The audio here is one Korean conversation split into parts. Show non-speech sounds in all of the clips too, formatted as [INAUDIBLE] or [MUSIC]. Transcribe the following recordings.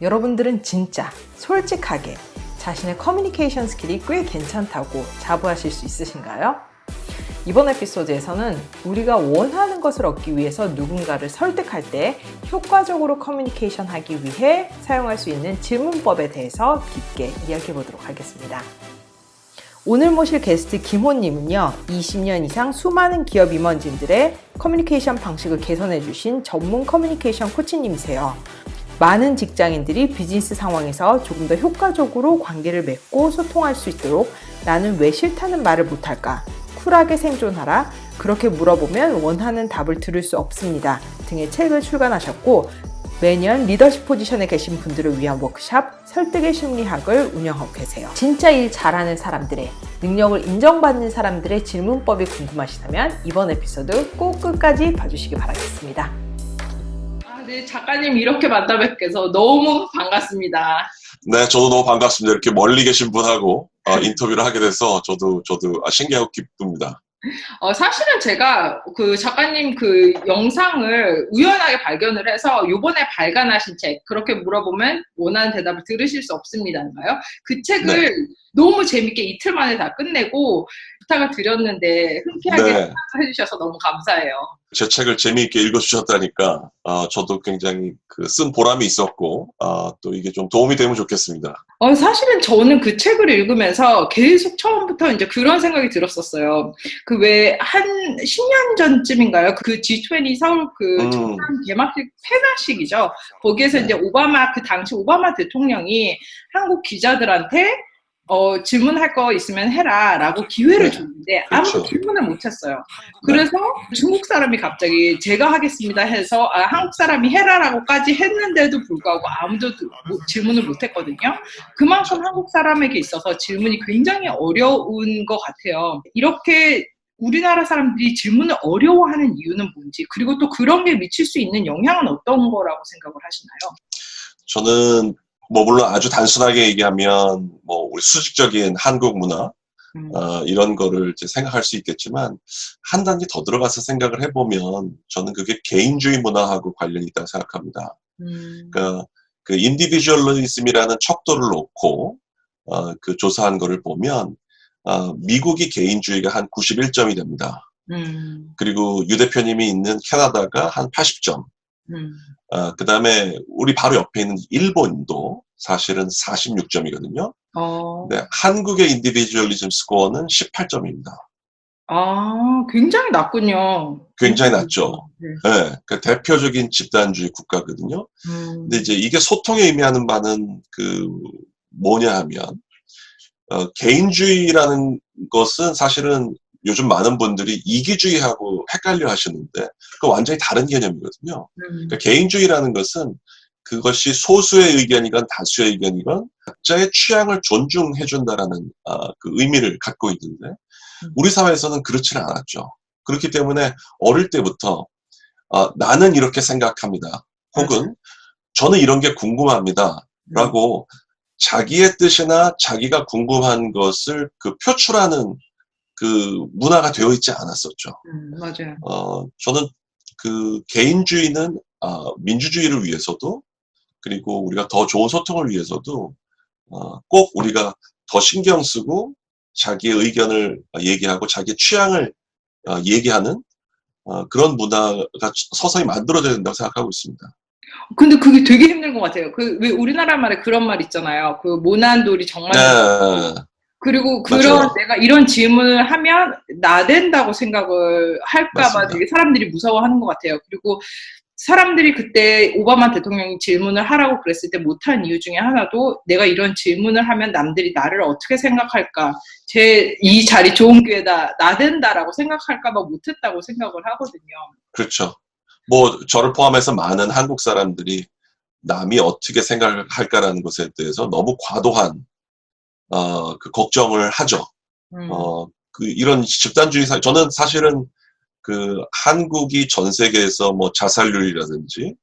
여러분들은 진짜 솔직하게 자신의 커뮤니케이션 스킬이 꽤 괜찮다고 자부하실 수 있으신가요? 이번 에피소드에서는 우리가 원하는 것을 얻기 위해서 누군가를 설득할 때 효과적으로 커뮤니케이션 하기 위해 사용할 수 있는 질문법에 대해서 깊게 이야기해 보도록 하겠습니다. 오늘 모실 게스트 김호님은요, 20년 이상 수많은 기업 임원진들의 커뮤니케이션 방식을 개선해 주신 전문 커뮤니케이션 코치님이세요. 많은 직장인들이 비즈니스 상황에서 조금 더 효과적으로 관계를 맺고 소통할 수 있도록 나는 왜 싫다는 말을 못할까? 쿨하게 생존하라. 그렇게 물어보면 원하는 답을 들을 수 없습니다. 등의 책을 출간하셨고, 매년 리더십 포지션에 계신 분들을 위한 워크샵 설득의 심리학을 운영하고 계세요. 진짜 일 잘하는 사람들의 능력을 인정받는 사람들의 질문법이 궁금하시다면 이번 에피소드 꼭 끝까지 봐주시기 바라겠습니다. 아, 네, 작가님 이렇게 만나 뵙게서 너무 반갑습니다. 네, 저도 너무 반갑습니다. 이렇게 멀리 계신 분하고 어, 인터뷰를 하게 돼서 저도 저도 아, 신기하고 기쁩니다. 어, 사실은 제가 그 작가님 그 영상을 우연하게 발견을 해서 요번에 발간하신 책, 그렇게 물어보면 원하는 대답을 들으실 수 없습니다인가요? 그 책을 너무 재밌게 이틀 만에 다 끝내고 부탁을 드렸는데 흔쾌하게 네. 해주셔서 너무 감사해요. 제 책을 재미있게 읽어주셨다니까 어, 저도 굉장히 그 쓴 보람이 있었고 어, 또 이게 좀 도움이 되면 좋겠습니다. 어, 사실은 저는 그 책을 읽으면서 계속 처음부터 이제 그런 생각이 들었었어요. 그 왜 한 10년 전쯤인가요? 그 G20 서울 그 음. 개막식 폐막식이죠. 거기에서 네. 이제 오바마 그 당시 오바마 대통령이 한국 기자들한테 어, 질문할 거 있으면 해라 라고 기회를 네. 줬는데 아무 그렇죠. 질문을 못 했어요. 그래서 중국 사람이 갑자기 제가 하겠습니다 해서 아, 한국 사람이 해라 라고까지 했는데도 불구하고 아무도 뭐- 질문을 못 했거든요. 그만큼 한국 사람에게 있어서 질문이 굉장히 어려운 것 같아요. 이렇게 우리나라 사람들이 질문을 어려워하는 이유는 뭔지, 그리고 또 그런 게 미칠 수 있는 영향은 어떤 거라고 생각을 하시나요? 저는 뭐 물론 아주 단순하게 얘기하면 뭐 우리 수직적인 한국 문화 음. 어, 이런 거를 이제 생각할 수 있겠지만 한 단계 더 들어가서 생각을 해보면 저는 그게 개인주의 문화하고 관련이 있다고 생각합니다. 음. 그러니까 그 인디비주얼리즘이라는 척도를 놓고 어, 그 조사한 거를 보면 어, 미국이 개인주의가 한 91점이 됩니다. 음. 그리고 유 대표님이 있는 캐나다가 한 80점. 음. 어, 그 다음에 우리 바로 옆에 있는 일본도 사실은 46점이거든요. 어. 네, 한국의 인디비주얼리즘 스코어는 18점입니다. 아, 굉장히 낮군요. 굉장히 낮죠. 네. 네, 그 대표적인 집단주의 국가거든요. 음. 근데 이제 이게 소통에 의미하는 바는 그 뭐냐 하면 어, 개인주의라는 것은 사실은 요즘 많은 분들이 이기주의하고 헷갈려 하시는데 그 완전히 다른 개념이거든요. 음. 그러니까 개인주의라는 것은 그것이 소수의 의견이건 다수의 의견이건 각자의 취향을 존중해 준다라는 아, 그 의미를 갖고 있는데 우리 사회에서는 그렇지는 않았죠. 그렇기 때문에 어릴 때부터 아, 나는 이렇게 생각합니다. 혹은 저는 이런 게 궁금합니다. 라고 자기의 뜻이나 자기가 궁금한 것을 그 표출하는 그 문화가 되어 있지 않았었죠. 음, 맞아요. 어, 저는 그 개인주의는 아, 민주주의를 위해서도 그리고 우리가 더 좋은 소통을 위해서도 어, 꼭 우리가 더 신경 쓰고 자기의 의견을 얘기하고 자기의 취향을 어, 얘기하는 어, 그런 문화가 서서히 만들어져야 된다고 생각하고 있습니다. 근데 그게 되게 힘든 것 같아요. 그, 왜 우리나라 말에 그런 말 있잖아요. 그 모난돌이 정말. 네, 그리고 그런 맞아요. 내가 이런 질문을 하면 나댄다고 생각을 할까봐. 되게 사람들이 무서워하는 것 같아요. 그리고 사람들이 그때 오바마 대통령이 질문을 하라고 그랬을 때 못한 이유 중에 하나도 내가 이런 질문을 하면 남들이 나를 어떻게 생각할까, 제 이 자리 좋은 기회다, 나댄다라고 생각할까봐 못했다고 생각을 하거든요. 그렇죠. 뭐 저를 포함해서 많은 한국 사람들이 남이 어떻게 생각할까라는 것에 대해서 너무 과도한 어, 그 걱정을 하죠. 음. 어, 그 이런 집단주의 사 저는 사실은 그 한국이 전 세계에서 뭐 자살률이라든지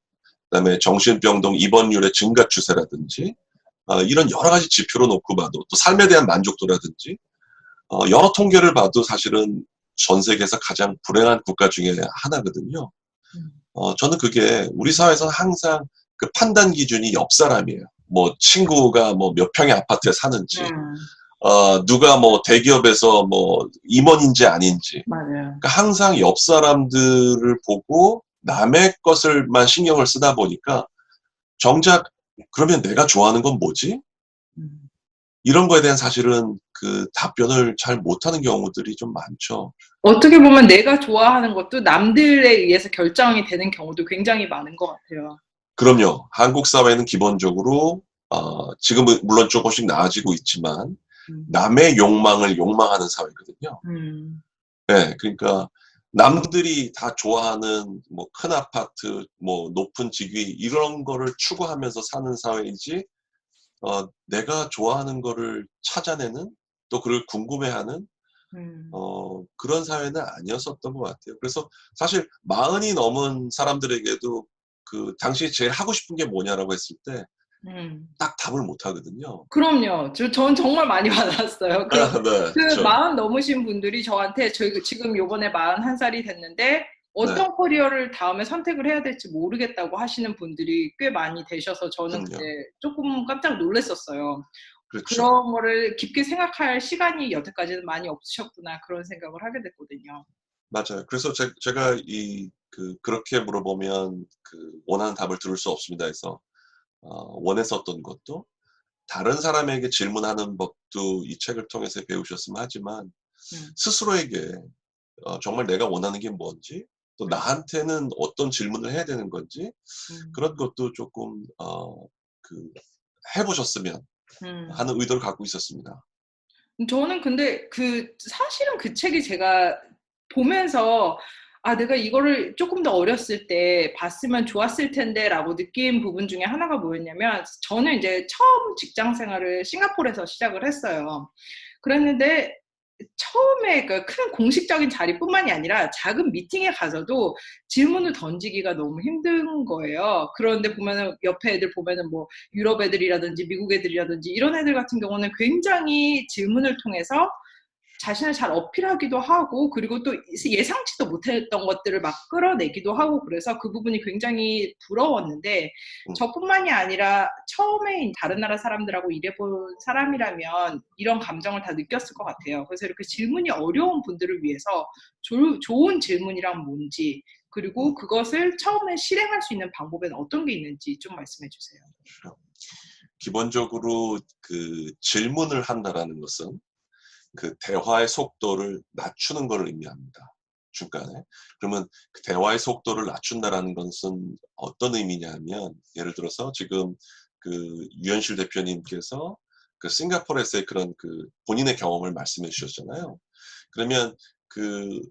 그다음에 정신병동 입원율의 증가 추세라든지 어, 이런 여러 가지 지표로 놓고 봐도 또 삶에 대한 만족도라든지 어, 여러 통계를 봐도 사실은 전 세계에서 가장 불행한 국가 중에 하나거든요. 음. 어, 저는 그게 우리 사회에서는 항상 그 판단 기준이 옆 사람이에요. 뭐 친구가 뭐 몇 평의 아파트에 사는지, 음, 어, 누가 뭐 대기업에서 뭐 임원인지 아닌지. 맞아요. 그러니까 항상 옆 사람들을 보고 남의 것을만 신경을 쓰다 보니까 정작 그러면 내가 좋아하는 건 뭐지? 음, 이런 거에 대한 사실은 그 답변을 잘 못하는 경우들이 좀 많죠. 어떻게 보면 내가 좋아하는 것도 남들에 의해서 결정이 되는 경우도 굉장히 많은 것 같아요. 그럼요. 한국 사회는 기본적으로 어, 지금은 물론 조금씩 나아지고 있지만 음, 남의 욕망을 욕망하는 사회거든요. 음, 네, 그러니까 남들이 다 좋아하는 뭐 큰 아파트, 뭐 높은 직위 이런 거를 추구하면서 사는 사회이지 어, 내가 좋아하는 거를 찾아내는 또 그걸 궁금해하는 음, 어, 그런 사회는 아니었었던 것 같아요. 그래서 사실 마흔이 넘은 사람들에게도 그 당시 제일 하고 싶은 게 뭐냐라고 했을 때딱 음. 답을 못 하거든요. 그럼요. 저, 전 정말 많이 [LAUGHS] 받았어요. 그, 네, 그. 마흔 넘으신 분들이 저한테 저희 그 지금 요번에 마흔 한 살이 됐는데 어떤 네. 커리어를 다음에 선택을 해야 될지 모르겠다고 하시는 분들이 꽤 많이 되셔서 저는 그럼요. 그때 조금 깜짝 놀랐었어요. 그렇죠. 그런 거를 깊게 생각할 시간이 여태까지는 많이 없으셨구나 그런 생각을 하게 됐거든요. 맞아요. 그래서 제, 제가 이, 그, 그렇게 물어보면 그, 원하는 답을 들을 수 없습니다 해서, 어, 원했었던 것도, 다른 사람에게 질문하는 법도 이 책을 통해서 배우셨으면 하지만, 음. 스스로에게, 어, 정말 내가 원하는 게 뭔지, 또 나한테는 어떤 질문을 해야 되는 건지, 음, 그런 것도 조금, 어, 그, 해보셨으면 음. 하는 의도를 갖고 있었습니다. 저는 근데 그 사실은 그 책이 제가 보면서 아 내가 이거를 조금 더 어렸을 때 봤으면 좋았을 텐데 라고 느낀 부분 중에 하나가 뭐였냐면 저는 이제 처음 직장 생활을 싱가포르에서 시작을 했어요. 그랬는데 처음에 그큰 공식적인 자리뿐만이 아니라 작은 미팅에 가서도 질문을 던지기가 너무 힘든 거예요. 그런데 보면은 옆에 애들 보면은 뭐 유럽 애들이라든지 미국 애들이라든지 이런 애들 같은 경우는 굉장히 질문을 통해서 자신을 잘 어필하기도 하고 그리고 또 예상치도 못했던 것들을 막 끌어내기도 하고 그래서 그 부분이 굉장히 부러웠는데 음. 저뿐만이 아니라 처음에 다른 나라 사람들하고 일해본 사람이라면 이런 감정을 다 느꼈을 것 같아요. 그래서 이렇게 질문이 어려운 분들을 위해서 조, 좋은 질문이란 뭔지 그리고 그것을 처음에 실행할 수 있는 방법에는 어떤 게 있는지 좀 말씀해 주세요. 기본적으로 그 질문을 한다라는 것은 그 대화의 속도를 낮추는 것을 의미합니다. 중간에. 그러면 그 대화의 속도를 낮춘다라는 것은 어떤 의미냐면 예를 들어서 지금 그 유현실 대표님께서 그 싱가포르에서의 그런 그 본인의 경험을 말씀해 주셨잖아요. 그러면 그,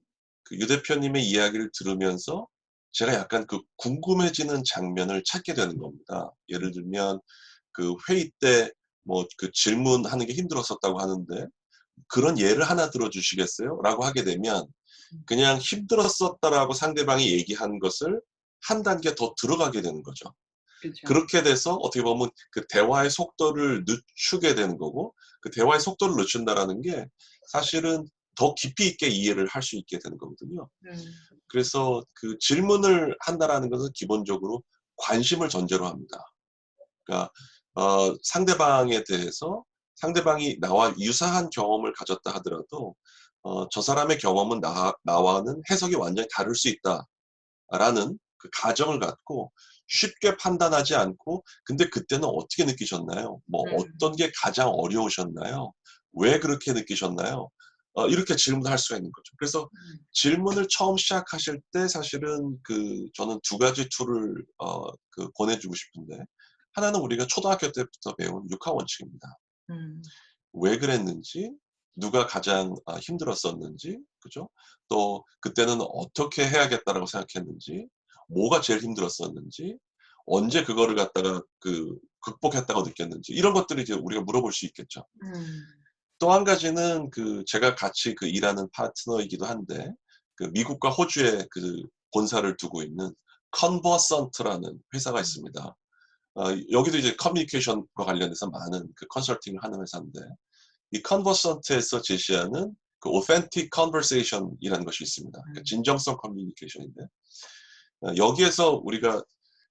그 유 대표님의 이야기를 들으면서 제가 약간 그 궁금해지는 장면을 찾게 되는 겁니다. 예를 들면 그 회의 때 뭐 그 질문하는 게 힘들었었다고 하는데 그런 예를 하나 들어주시겠어요? 라고 하게 되면 그냥 힘들었었다라고 상대방이 얘기한 것을 한 단계 더 들어가게 되는 거죠. 그렇죠. 그렇게 돼서 어떻게 보면 그 대화의 속도를 늦추게 되는 거고 그 대화의 속도를 늦춘다라는 게 사실은 더 깊이 있게 이해를 할 수 있게 되는 거거든요. 음, 그래서 그 질문을 한다라는 것은 기본적으로 관심을 전제로 합니다. 그러니까 어, 상대방에 대해서 상대방이 나와 유사한 경험을 가졌다 하더라도 어, 저 사람의 경험은 나, 나와는 해석이 완전히 다를 수 있다라는 그 가정을 갖고 쉽게 판단하지 않고 근데 그때는 어떻게 느끼셨나요? 뭐 음. 어떤 게 가장 어려우셨나요? 왜 그렇게 느끼셨나요? 어, 이렇게 질문할 수가 있는 거죠. 그래서 음. 질문을 처음 시작하실 때 사실은 그 저는 두 가지 툴을 어, 그 권해주고 싶은데 하나는 우리가 초등학교 때부터 배운 육하 원칙입니다. 음, 왜 그랬는지, 누가 가장 아, 힘들었었는지, 그죠? 또 그때는 어떻게 해야겠다라고 생각했는지, 뭐가 제일 힘들었었는지, 언제 그거를 갖다가 그 극복했다고 느꼈는지 이런 것들을 이제 우리가 물어볼 수 있겠죠. 음, 또한 가지는 그 제가 같이 그 일하는 파트너이기도 한데 그 미국과 호주에 그 본사를 두고 있는 컨버선트라는 회사가 있습니다. 어, 여기도 이제 커뮤니케이션과 관련해서 많은 그 컨설팅을 하는 회사인데 이 컨버선트에서 제시하는 그 authentic conversation이라는 것이 있습니다. 그러니까 음. 진정성 커뮤니케이션인데 어, 여기에서 우리가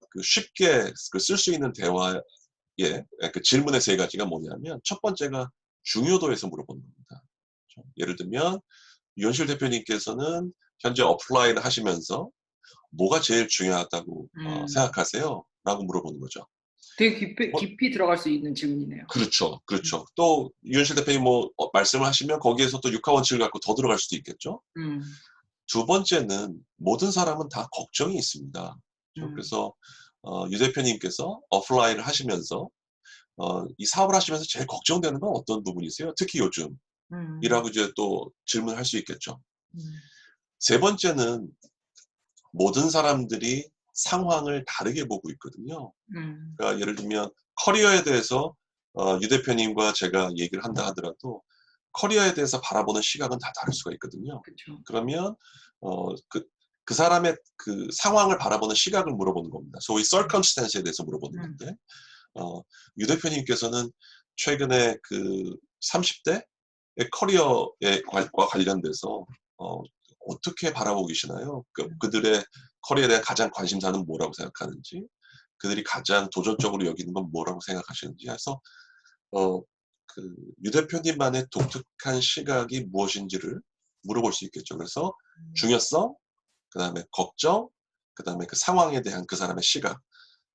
그 쉽게 쓸수 있는 대화의 그 질문의 세 가지가 뭐냐면 첫 번째가 중요도에서 물어보는 겁니다. 예를 들면 유현실 대표님께서는 현재 어플라이를 하시면서 뭐가 제일 중요하다고 어, 음. 생각하세요? 라고 물어보는 거죠. 되게 깊이, 뭐- 깊이 들어갈 수 있는 질문이네요. 그렇죠. 그렇죠. 또 유현실 대표님 뭐 어, 말씀을 하시면 거기에서 또 육하 원칙을 갖고 더 들어갈 수도 있겠죠. 음. 두 번째는 모든 사람은 다 걱정이 있습니다. 음. 그래서 어, 유 대표님께서 어플라이를 하시면서 어, 이 사업을 하시면서 제일 걱정되는 건 어떤 부분이세요? 특히 요즘 음. 이라고 이제 또 질문할 수 있겠죠. 음. 세 번째는 모든 사람들이 상황을 다르게 보고 있거든요. 음. 그러니까 예를 들면 커리어에 대해서 어, 유 대표님과 제가 얘기를 한다 하더라도 커리어에 대해서 바라보는 시각은 다 다를 수가 있거든요. 그렇죠. 그러면 어, 그, 그 사람의 그 상황을 바라보는 시각을 물어보는 겁니다. 소위 circumstance에 대해서 물어보는 음. 건데 어, 유 대표님께서는 최근에 그 30대의 커리어에 관- 과 관련돼서 어, 어떻게 바라보고 계시나요? 그, 음. 그들의 커리어에 대한 가장 관심사는 뭐라고 생각하는지, 그들이 가장 도전적으로 여기는 건 뭐라고 생각하시는지 해서 어, 그, 유 대표님만의 독특한 시각이 무엇인지를 물어볼 수 있겠죠. 그래서 음. 중요성, 그 다음에 걱정, 그 다음에 그 상황에 대한 그 사람의 시각.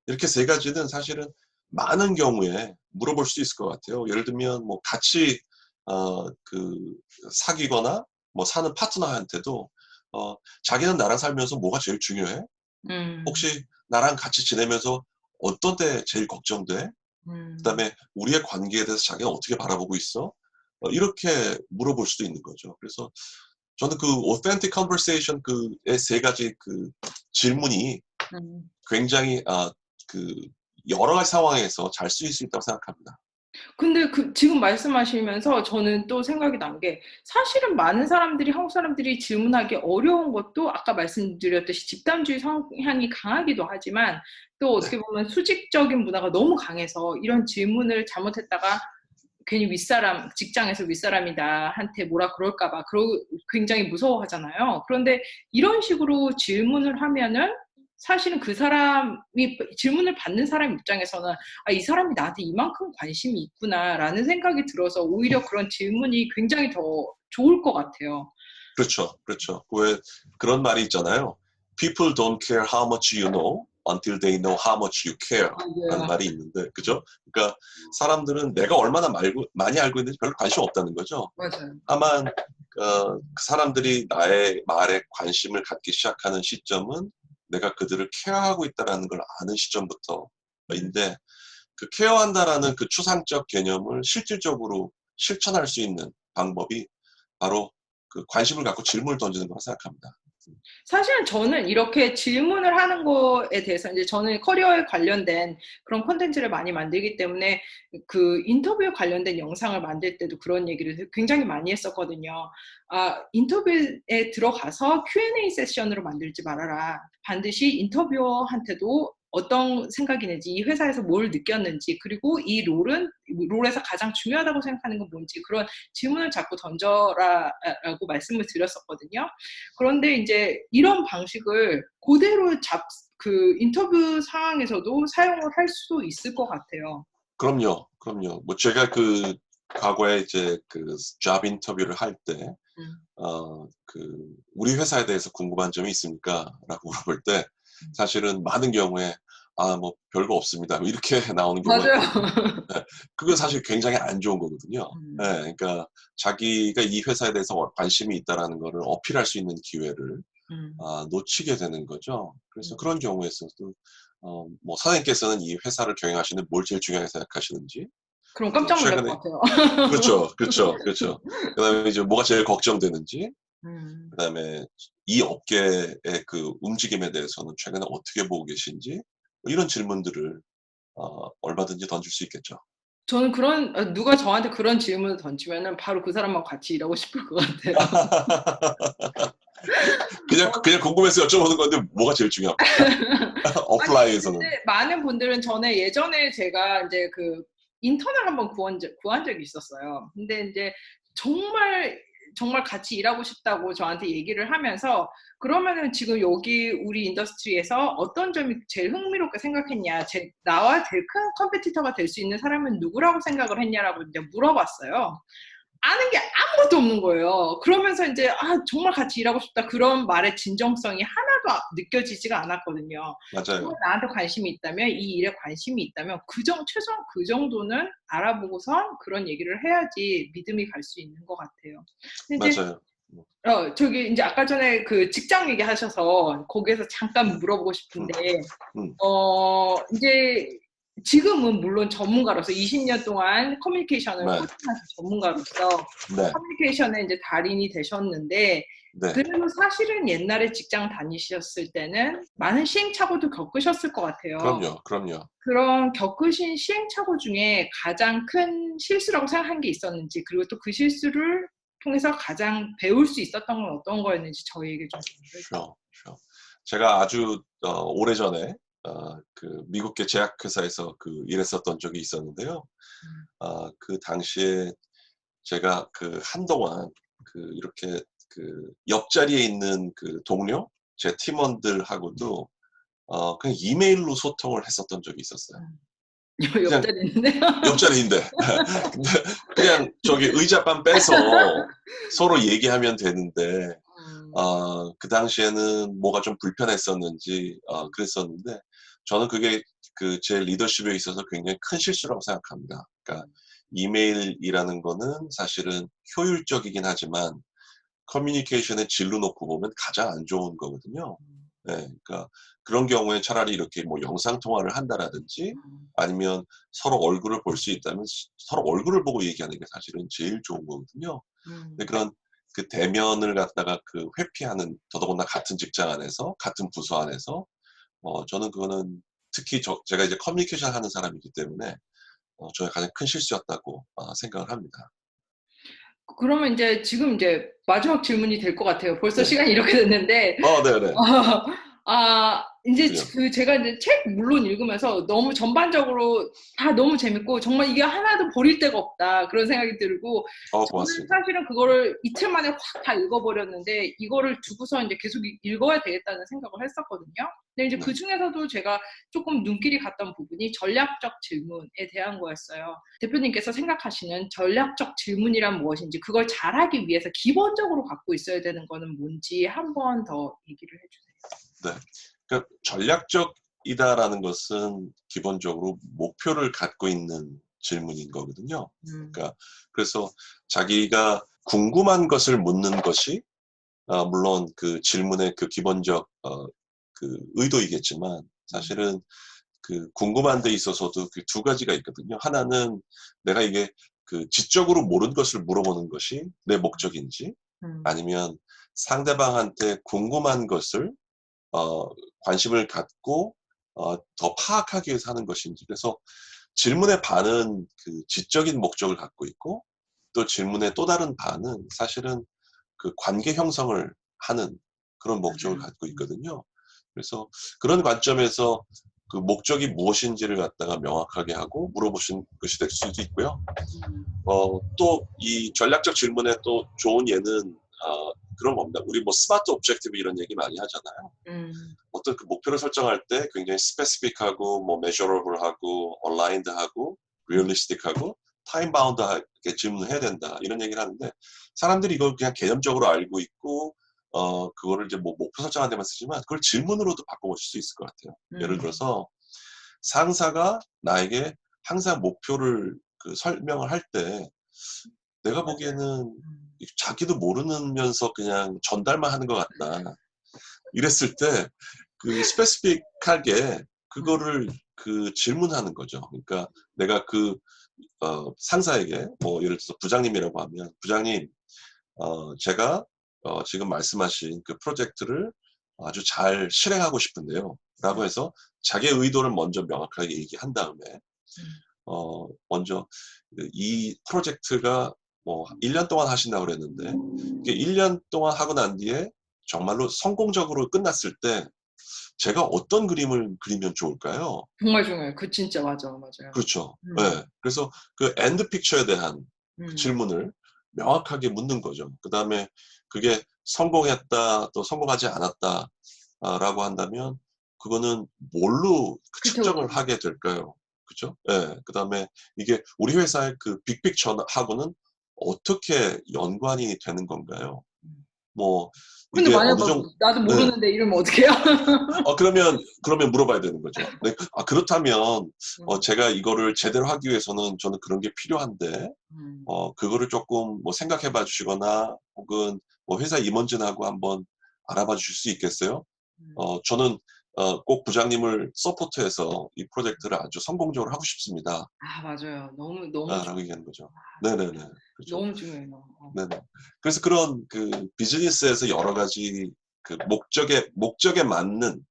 이렇게 세 가지는 사실은 많은 경우에 물어볼 수 있을 것 같아요. 예를 들면, 뭐, 같이, 어, 그, 사귀거나, 뭐, 사는 파트너한테도, 어, 자기는 나랑 살면서 뭐가 제일 중요해? 음. 혹시 나랑 같이 지내면서 어떤 때 제일 걱정돼? 음. 그 다음에 우리의 관계에 대해서 자기가 어떻게 바라보고 있어? 어, 이렇게 물어볼 수도 있는 거죠. 그래서 저는 그 authentic conversation 그의 세 가지 그 질문이 음. 굉장히 아, 그 여러 가지 상황에서 잘 쓰일 수 있다고 생각합니다. 근데 그 지금 말씀하시면서 저는 또 생각이 난 게 사실은 많은 사람들이 한국 사람들이 질문하기 어려운 것도 아까 말씀드렸듯이 집단주의 성향이 강하기도 하지만 또 어떻게 보면 수직적인 문화가 너무 강해서 이런 질문을 잘못했다가 괜히 윗사람 직장에서 윗사람이 나한테 뭐라 그럴까봐 그러 굉장히 무서워하잖아요. 그런데 이런 식으로 질문을 하면은 사실은 그 사람이 질문을 받는 사람 입장에서는 아, 이 사람이 나한테 이만큼 관심이 있구나라는 생각이 들어서 오히려 그런 질문이 굉장히 더 좋을 것 같아요. 그렇죠, 그렇죠. 왜 그런 말이 있잖아요. People don't care how much you know until they know how much you care. 라는 말이 있는데, 그죠? 그러니까 사람들은 내가 얼마나 말고, 많이 알고 있는지 별로 관심 없다는 거죠. 맞아요. 다만 어, 그 사람들이 나의 말에 관심을 갖기 시작하는 시점은 내가 그들을 케어하고 있다는 걸 아는 시점부터인데 그 케어한다라는 그 추상적 개념을 실질적으로 실천할 수 있는 방법이 바로 그 관심을 갖고 질문을 던지는 거라 생각합니다. 사실은 저는 이렇게 질문을 하는 거에 대해서 이제 저는 커리어에 관련된 그런 콘텐츠를 많이 만들기 때문에 그 인터뷰에 관련된 영상을 만들 때도 그런 얘기를 굉장히 많이 했었거든요. 아, 인터뷰에 들어가서 Q&A 세션으로 만들지 말아라. 반드시 인터뷰어한테도 어떤 생각이 있는지, 이 회사에서 뭘 느꼈는지, 그리고 이 롤은, 롤에서 가장 중요하다고 생각하는 건 뭔지, 그런 질문을 자꾸 던져라라고 말씀을 드렸었거든요. 그런데 이제 이런 방식을 그대로 잡, 그 인터뷰 상황에서도 사용을 할 수도 있을 것 같아요. 그럼요, 그럼요. 뭐 제가 그 과거에 이제 그 잡 인터뷰를 할 때, 음. 어, 그 우리 회사에 대해서 궁금한 점이 있습니까? 라고 물어볼 때 음. 사실은 많은 경우에 아, 뭐 별거 없습니다. 뭐 이렇게 [LAUGHS] 나오는 경우가 맞아요. 있거든요. 그건 사실 굉장히 안 좋은 거거든요. 음. 네, 그러니까 자기가 이 회사에 대해서 관심이 있다라는 거를 어필할 수 있는 기회를 음. 아, 놓치게 되는 거죠. 그래서 음. 그런 경우에서도 어, 뭐 사장님께서는 이 회사를 경영하시는 뭘 제일 중요하게 생각하시는지 그럼 깜짝 놀랄 최근에- 것 같아요. 그렇죠, 그렇죠, [LAUGHS] 그렇죠. 그 다음에 이제 뭐가 제일 걱정되는지, 음. 그 다음에 이 업계의 그 움직임에 대해서는 최근에 어떻게 보고 계신지 뭐 이런 질문들을 어, 얼마든지 던질 수 있겠죠. 저는 그런 어, 누가 저한테 그런 질문을 던지면은 바로 그 사람하고 같이 일하고 싶을 것 같아요. [LAUGHS] 그냥 그냥 궁금해서 여쭤보는 건데 뭐가 제일 중요합니까? [LAUGHS] 오프라인에서는 근데 많은 분들은 전에 예전에 제가 이제 그 인턴을 한번 구한, 적, 구한 적이 있었어요. 근데 이제 정말 정말 같이 일하고 싶다고 저한테 얘기를 하면서 그러면은 지금 여기 우리 인더스트리에서 어떤 점이 제일 흥미롭게 생각했냐, 제, 나와 제일 큰 컴페티터가 될 수 있는 사람은 누구라고 생각을 했냐라고 이제 물어봤어요. 아는 게 아무것도 없는 거예요. 그러면서 이제 아 정말 같이 일하고 싶다 그런 말의 진정성이 하나도 아- 느껴지지가 않았거든요. 맞아요. 나한테 관심이 있다면 이 일에 관심이 있다면 그정 최소한 그 정도는 알아보고선 그런 얘기를 해야지 믿음이 갈 수 있는 것 같아요. 맞아요. 어 저기 이제 아까 전에 그 직장 얘기하셔서 거기에서 잠깐 물어보고 싶은데 음. 어 이제 지금은 물론 전문가로서 20년 동안 커뮤니케이션을 네. 코칭하신 전문가로서 네, 커뮤니케이션의 이제 달인이 되셨는데 네, 그래도 사실은 옛날에 직장 다니셨을 때는 많은 시행착오도 겪으셨을 것 같아요. 그럼요, 그럼요. 그런 겪으신 시행착오 중에 가장 큰 실수라고 생각한 게 있었는지 그리고 또 그 실수를 통해서 가장 배울 수 있었던 건 어떤 거였는지 저희에게 좀 Sure, sure. 제가 아주 어, 오래 전에 어, 그 미국계 제약회사에서 그 일했었던 적이 있었는데요. 어, 그 당시에 제가 그 한동안 그 이렇게 그 옆자리에 있는 그 동료, 제 팀원들하고도 어, 그냥 이메일로 소통을 했었던 적이 있었어요. 옆자리 있는데 옆자리인데. [LAUGHS] 근데 그냥 저기 의자반 빼서 서로 얘기하면 되는데 음, 어, 그 당시에는 뭐가 좀 불편했었는지 어, 그랬었는데 저는 그게 그 제 리더십에 있어서 굉장히 큰 실수라고 생각합니다. 그러니까 이메일이라는 거는 사실은 효율적이긴 하지만 커뮤니케이션의 질로 놓고 보면 가장 안 좋은 거거든요. 네, 그러니까 그런 경우에 차라리 이렇게 뭐 영상 통화를 한다라든지 아니면 서로 얼굴을 볼 수 있다면 서로 얼굴을 보고 얘기하는 게 사실은 제일 좋은 거거든요. 음, 근데 그런 그 대면을 갖다가 그 회피하는 더더군다나 같은 직장 안에서 같은 부서 안에서 어 저는 그거는 특히 저 제가 이제 커뮤니케이션 하는 사람이기 때문에 어 저의 가장 큰 실수였다고 어 생각을 합니다. 그러면 이제 지금 이제 마지막 질문이 될 것 같아요. 벌써 네. 시간이 이렇게 됐는데 어, 네, 네. [LAUGHS] 아, 이제. 그 제가 이제 책 물론 읽으면서 너무 전반적으로 다 너무 재밌고 정말 이게 하나도 버릴 데가 없다 그런 생각이 들고 어. 사실은 그거를 이틀 만에 확 다 읽어버렸는데 이거를 두고서 이제 계속 이- 읽어야 되겠다는 생각을 했었거든요. 근데 이제 네. 그 중에서도 제가 조금 눈길이 갔던 부분이 전략적 질문에 대한 거였어요. 대표님께서 생각하시는 전략적 질문이란 무엇인지 그걸 잘하기 위해서 기본적으로 갖고 있어야 되는 거는 뭔지 한 번 더 얘기를 해주세요. 그러니까 전략적이다라는 것은 기본적으로 목표를 갖고 있는 질문인 거거든요. 음. 그러니까 그래서 자기가 궁금한 것을 묻는 것이 어, 물론 그 질문의 그 기본적 어, 그 의도이겠지만 사실은 그 궁금한 데 있어서도 그 두 가지가 있거든요. 하나는 내가 이게 그 지적으로 모르는 것을 물어보는 것이 내 목적인지 음. 아니면 상대방한테 궁금한 것을 어, 관심을 갖고 어, 더 파악하기 위해서 하는 것인지 그래서 질문의 반은 그 지적인 목적을 갖고 있고 또 질문의 또 다른 반은 사실은 그 관계 형성을 하는 그런 목적을 음. 갖고 있거든요. 그래서 그런 관점에서 그 목적이 무엇인지를 갖다가 명확하게 하고 물어보신 것이 될 수도 있고요. 어, 또 이 전략적 질문의 또 좋은 예는 어, 그런 겁니다. 우리 뭐 스마트 오브젝티브 이런 얘기 많이 하잖아요. 음. 어떤 그 목표를 설정할 때 굉장히 스페시픽하고 뭐 메저러블하고 얼라인드하고 리얼리스틱하고 타임 바운드하게 질문을 해야 된다 이런 얘기를 하는데 사람들이 이걸 그냥 개념적으로 알고 있고 어 그거를 이제 뭐 목표 설정하는 데만 쓰지만 그걸 질문으로도 바꿔보실 수 있을 것 같아요. 예를 음. 들어서 상사가 나에게 항상 목표를 그 설명을 할 때 내가 보기에는 음. 자기도 모르면서 그냥 전달만 하는 것 같다. 이랬을 때 그 스페시픽하게 그거를 그 질문하는 거죠. 그러니까 내가 그 어, 상사에게 뭐 예를 들어서 부장님이라고 하면 부장님 어, 제가 어, 지금 말씀하신 그 프로젝트를 아주 잘 실행하고 싶은데요. 라고 해서 자기의 의도를 먼저 명확하게 얘기한 다음에 어, 먼저 그이 프로젝트가 뭐 1년 동안 하신다고 그랬는데 이게 1년 동안 하고 난 뒤에 정말로 성공적으로 끝났을 때 제가 어떤 그림을 그리면 좋을까요? 정말 중요해요. 그 진짜 맞아, 맞아요. 그렇죠. 음. 네. 그래서 그 엔드 픽처에 대한 음. 질문을 명확하게 묻는 거죠. 그 다음에 그게 성공했다, 또 성공하지 않았다라고 한다면 그거는 뭘로 그. 측정을 하게 될까요? 그죠? 예. 그 다음에 이게 우리 회사의 그 빅픽처하고는 어떻게 연관이 되는 건가요? 뭐, 근데 만약 뭐 정도, 나도 모르는데 이러면 어떡해요? 어, [LAUGHS] 그러면, 그러면 물어봐야 되는 거죠. 네. 아, 그렇다면, 음. 어, 제가 이거를 제대로 하기 위해서는 저는 그런 게 필요한데, 음. 어, 그거를 조금 뭐 생각해 봐 주시거나, 혹은 뭐 회사 임원진하고 한번 알아봐 주실 수 있겠어요? 음. 어, 저는, 어, 꼭 부장님을 서포트해서 이 프로젝트를 아주 성공적으로 하고 싶습니다. 아 맞아요. 너무 너무 아, 중- 라고 얘기하는 거죠. 네네네. 그렇죠. 너무 중요해요. 어. 네네. 그래서 그런 그 비즈니스에서 여러 가지 그 목적에, 목적에 맞는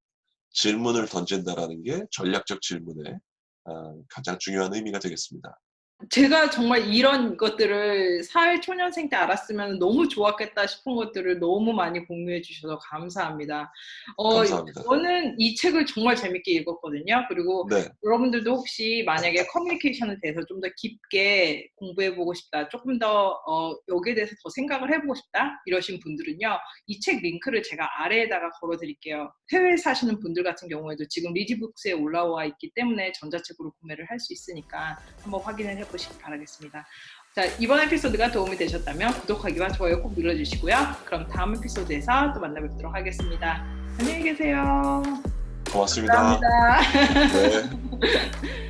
질문을 던진다라는 게 전략적 질문의 어, 가장 중요한 의미가 되겠습니다. 제가 정말 이런 것들을 사회 초년생 때 알았으면 너무 좋았겠다 싶은 것들을 너무 많이 공유해 주셔서 감사합니다. 어, 감사합니다. 저는 이 책을 정말 재밌게 읽었거든요. 그리고 네, 여러분들도 혹시 만약에 커뮤니케이션에 대해서 좀 더 깊게 공부해 보고 싶다, 조금 더 어, 여기에 대해서 더 생각을 해보고 싶다 이러신 분들은요, 이 책 링크를 제가 아래에다가 걸어드릴게요. 해외에 사시는 분들 같은 경우에도 지금 리지북스에 올라와 있기 때문에 전자책으로 구매를 할 수 있으니까 한번 확인을 해 보시기 바라겠습니다. 자, 이번 에피소드가 도움이 되셨다면 구독하기와 좋아요 꼭 눌러주시고요. 그럼 다음 에피소드에서 또 만나뵙도록 하겠습니다. 안녕히 계세요. 고맙습니다. 감사합니다. 네. [LAUGHS]